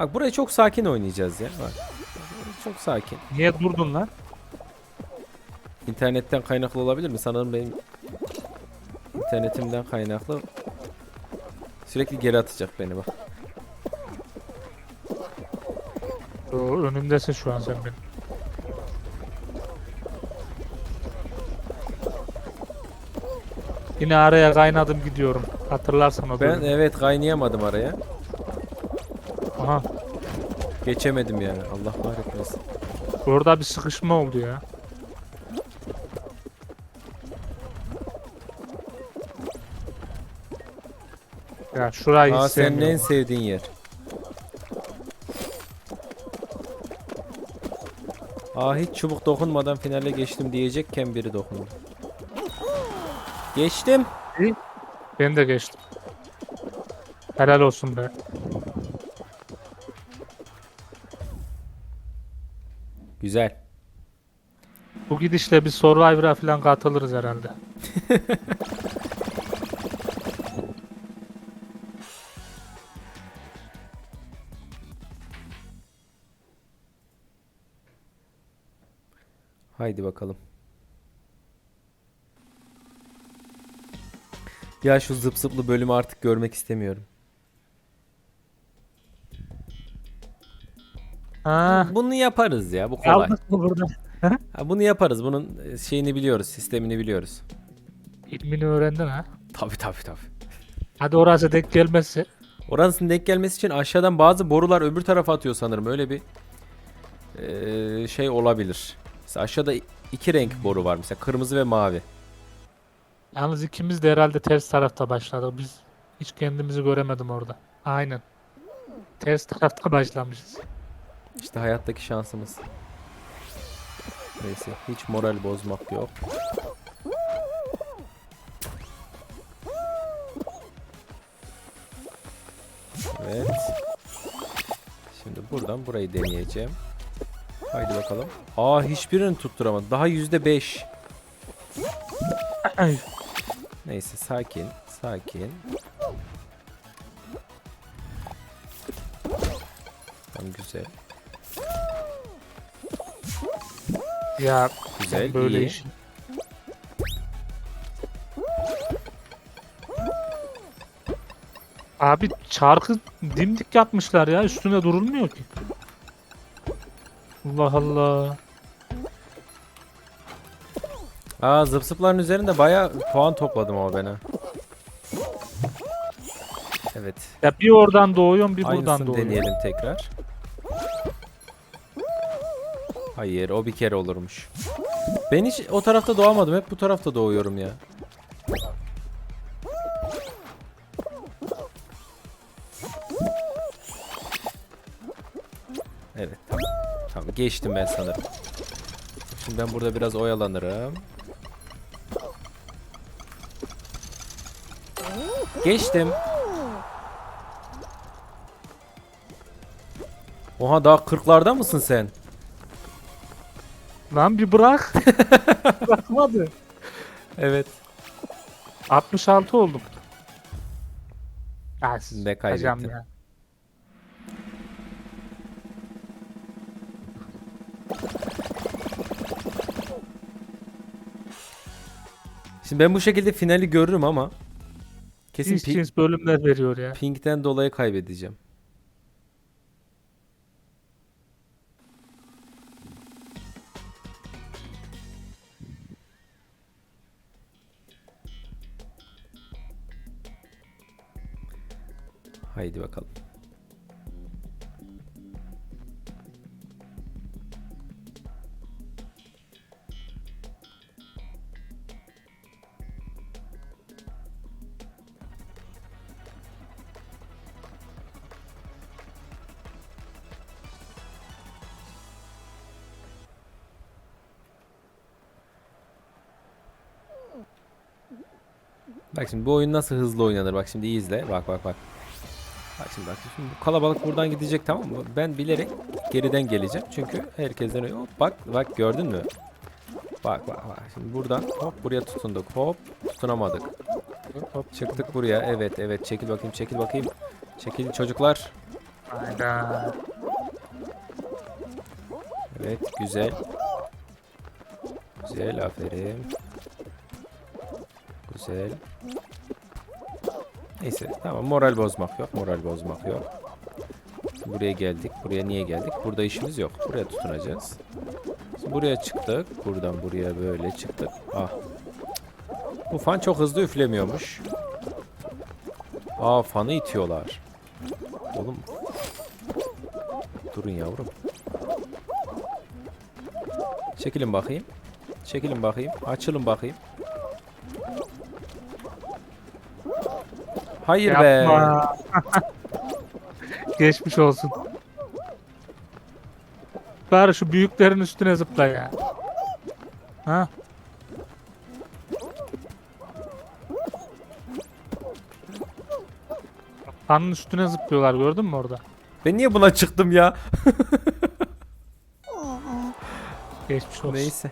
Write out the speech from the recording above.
Bak burayı çok sakin oynayacağız ya. Bak. Çok sakin. Niye durdun lan? İnternetten kaynaklı olabilir mi? Sanırım benim internetimden kaynaklı. Sürekli geri atacak beni bak. Yo, önümdesin şu an sen benim. Yine araya kaynadım gidiyorum. Hatırlarsan o Ben bölümü. evet kaynayamadım araya. Aha. Geçemedim yani. Allah kahretmesin. Orada bir sıkışma oldu ya. Ya şurayı Aa hiç senin en sevmiyorum. sevdiğin yer. Aa hiç çubuk dokunmadan finale geçtim diyecekken biri dokundu. Geçtim. Ben de geçtim. Helal olsun be. Güzel. Bu gidişle bir Survivor'a falan katılırız herhalde. Haydi bakalım. Ya şu zıp zıplı bölümü artık görmek istemiyorum. Ha, Bunu yaparız ya bu kolay. aldık mı burada? Ha, bunu yaparız. Bunun e, şeyini biliyoruz, sistemini biliyoruz. İlmini öğrendin ha. Tabi tabi tabi. Hadi orası denk gelmezse. Orasının denk gelmesi için aşağıdan bazı borular öbür tarafa atıyor sanırım. Öyle bir eee, şey olabilir. Mesela aşağıda iki renk boru var mesela kırmızı ve mavi. Yalnız ikimiz de herhalde ters tarafta başladık. Biz hiç kendimizi göremedim orada. Aynen. Ters tarafta başlamışız. İşte hayattaki şansımız. Neyse hiç moral bozmak yok. Evet. Şimdi buradan burayı deneyeceğim. Haydi bakalım. Aa hiçbirini tutturamadım. Daha yüzde beş. Neyse sakin. Sakin. Tamam güzel. Ya Güzel. böyle iyi. iş. Abi çarkı dimdik yapmışlar ya. Üstüne durulmuyor ki. Allah Allah. Aa zıp zıpların üzerinde bayağı puan topladım ama ben ha. Evet. Ya bir oradan doğuyorum bir buradan Aynısını doğuyorum. deneyelim tekrar. Hayır o bir kere olurmuş. Ben hiç o tarafta doğamadım. Hep bu tarafta doğuyorum ya. Evet tamam. Tamam geçtim ben sanırım. Şimdi ben burada biraz oyalanırım. Geçtim. Oha daha 40'larda mısın sen? Lan bir bırak. Bırakmadı. Evet. 66 oldum. Ya siz Ne hocam kaybettin? ya. Şimdi ben bu şekilde finali görürüm ama kesin pi- bölümler veriyor ya. ping'den dolayı kaybedeceğim. Haydi bakalım. Bak şimdi bu oyun nasıl hızlı oynanır. Bak şimdi izle. Bak bak bak. Şimdi bak. Şimdi bu kalabalık buradan gidecek tamam mı? Ben bilerek geriden geleceğim. Çünkü herkesten hop bak bak gördün mü? Bak bak bak. Şimdi buradan hop buraya tutunduk. Hop tutunamadık. Hop çıktık buraya. Evet evet çekil bakayım çekil bakayım. Çekil çocuklar. Hayda. Evet güzel. Güzel aferin. Güzel. Neyse tamam moral bozmak yok. Moral bozmak yok. Buraya geldik. Buraya niye geldik? Burada işimiz yok. Buraya tutunacağız. Buraya çıktık. Buradan buraya böyle çıktık. Ah. Bu fan çok hızlı üflemiyormuş. Aa fanı itiyorlar. Oğlum. Durun yavrum. Çekilin bakayım. Çekilin bakayım. Açılın bakayım. Hayır be. Yapma. Geçmiş olsun. Bari şu büyüklerin üstüne zıpla ya. Ha? Fanın üstüne zıplıyorlar gördün mü orada? Ben niye buna çıktım ya? Geçmiş olsun. Neyse.